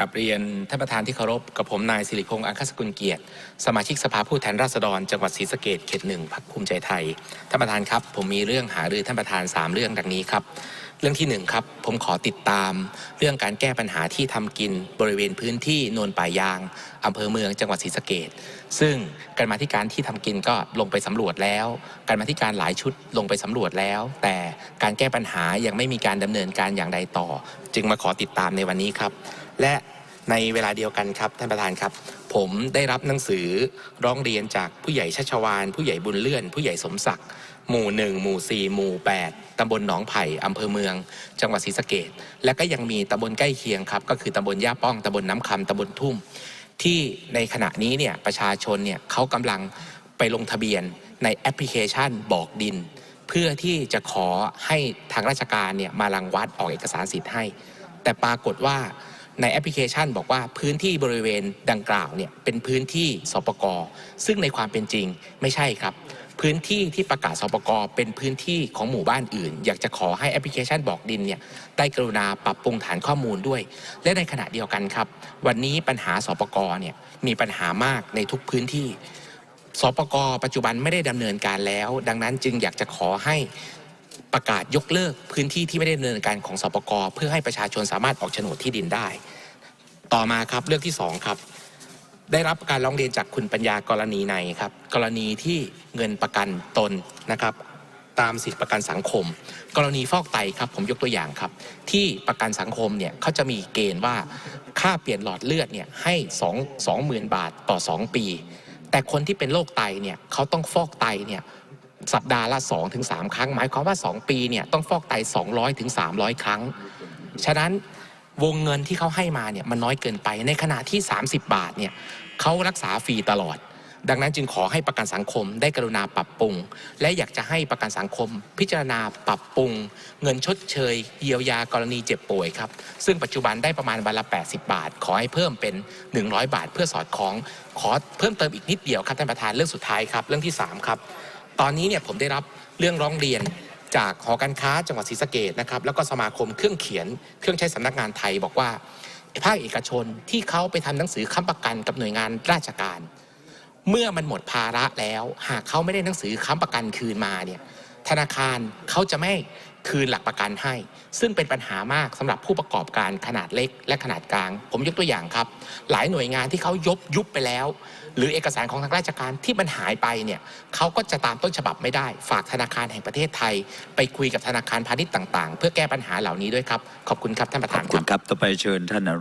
กับเรียนท่านประธานที่เคารพกับผมนายสิริพงษ์อังคสกุลเกียรติ สมาชิกสภาผู้แทนราษฎรจังหวัดศรีสะเกดเขตหนึ่งพรรคภูมิใจไทยท่านประธานครับ ผมมีเรื่องหารือท่านประธาน 3 เรื่องดังนี้ครับ เรื่องที่หนึ่งครับ ผมขอติดตาม เรื่องการแก้ปัญหาที่ทำกินบริเวณพื้นที่โนนป่ายางอำเภอเมืองจังหวัดศรีสะเกดซึ่งการมาธิการที่ทำกินก็ลงไปสำรวจแล้ว การมาธิการหลายชุดลงไปสำรวจแล้ว แต่การแก้ปัญหายังไม่มีการดำเนินการอย่างใดต่อ จึงมาขอติดตามในวันนี้ครับ และ ในเวลาเดียวกันครับท่านประธานครับ ผมได้รับหนังสือร้องเรียนจากผู้ใหญ่ชัชวานผู้ใหญ่บุญเลื่อน ผู้ใหญ่สมศักดิ์หมู่หนึ่งหมู่สี่หมู่แปดตำบลหนองไผ่อำเภอเมือง จังหวัดศรีสะเกดและก็ยังมีตำบลใกล้เคียงครับก็คือตำบลย่าป้องตำบลน้ำคำตำบลทุ่ม ที่ในขณะนี้เนี่ยประชาชนเนี่ยเขากำลังไปลงทะเบียนในแอปพลิเคชันบอกดิน เพื่อที่จะขอให้ทางราชการเนี่ยมารังวัดออกเอกสารสิทธิ์ให้ แต่ปรากฏว่า ในแอปพลิเคชันบอกว่าพื้นที่บริเวณดังกล่าวเนี่ยเป็นพื้นที่สปกซึ่งในความเป็นจริงไม่ใช่ครับ พื้นที่ที่ประกาศสปกเป็นพื้นที่ของหมู่บ้านอื่น อยากจะขอให้แอปพลิเคชันบอกดินเนี่ยได้กรุณาปรับปรุงฐานข้อมูลด้วย และในขณะเดียวกันครับ วันนี้ปัญหาสปกเนี่ยมีปัญหามากในทุกพื้นที่สปกปัจจุบันไม่ได้ดำเนินการแล้ว ดังนั้นจึงอยากจะขอให้ ประกาศยกเลิกพื้นที่ที่ไม่ได้ดำเนินการของสปกเพื่อให้ประชาชนสามารถออกโฉนดที่ดินได้ ต่อมาครับเรื่องที่สองครับได้รับการร้องเรียนจากคุณปัญญากรณีในครับกรณีที่เงินประกันตนนะครับตามสิทธิประกันสังคม กรณีฟอกไตครับผมยกตัวอย่างครับ ที่ประกันสังคมเนี่ยเขาจะมีเกณฑ์ว่าค่าเปลี่ยนหลอดเลือดเนี่ยให้2 20,000 บาทต่อ 2 ปี แต่คนที่เป็นโรคไตเนี่ยเขาต้องฟอกไตเนี่ย สัปดาห์ละ 2-3ถึงครั้ง หมายความว่า 2 ปีเนี่ยต้องฟอกไต 200-300ถึง300 ครั้ง ฉะนั้นวงเงินที่เขาให้มาเนี่ยมันน้อยเกินไปในขณะที่ 30 บาทเนี่ยเขารักษาฟรีตลอด ดังนั้นจึงขอให้ประกันสังคมได้กรุณาปรับปรุง และอยากจะให้ประกันสังคม พิจารณาปรับปรุง เงินชดเชย เยียวยากรณีเจ็บป่วยครับซึ่งปัจจุบันได้ประมาณวันละ 80 บาท ขอให้เพิ่มเป็น 100 บาทเพื่อสอดคล้อง ขอเพิ่มเติมอีกนิดเดียวครับท่านประธานเรื่องสุดท้ายครับเรื่องที่ 3 ครับ ตอนนี้เนี่ยผมได้รับเรื่องร้องเรียนจากหอการค้าจังหวัดศรีสะเกดนะครับแล้วก็สมาคมเครื่องเขียนเครื่องใช้สำนักงานไทยบอกว่าภาคเอกชนที่เขาไปทำหนังสือค้ำประกันกับหน่วยงานราชการ เมื่อมันหมดภาระแล้ว หากเขาไม่ได้หนังสือค้ำประกันคืนมาเนี่ย ธนาคารเขาจะไม่คืนหลักประกันให้ ซึ่งเป็นปัญหามากสำหรับผู้ประกอบการขนาดเล็ก และขนาดกลาง ผมยกตัวอย่างครับ หลายหน่วยงานที่เขายบยุบไปแล้ว หรือเอกสารของทางราชการที่มันหายไปเนี่ยเขาก็จะตามต้นฉบับไม่ได้ ฝากธนาคารแห่งประเทศไทย ไปคุยกับธนาคารพาณิชย์ต่าง ๆ เพื่อแก้ปัญหาเหล่านี้ด้วยครับ ขอบคุณครับท่านประธานครับครับต่อไปเชิญท่านอนุ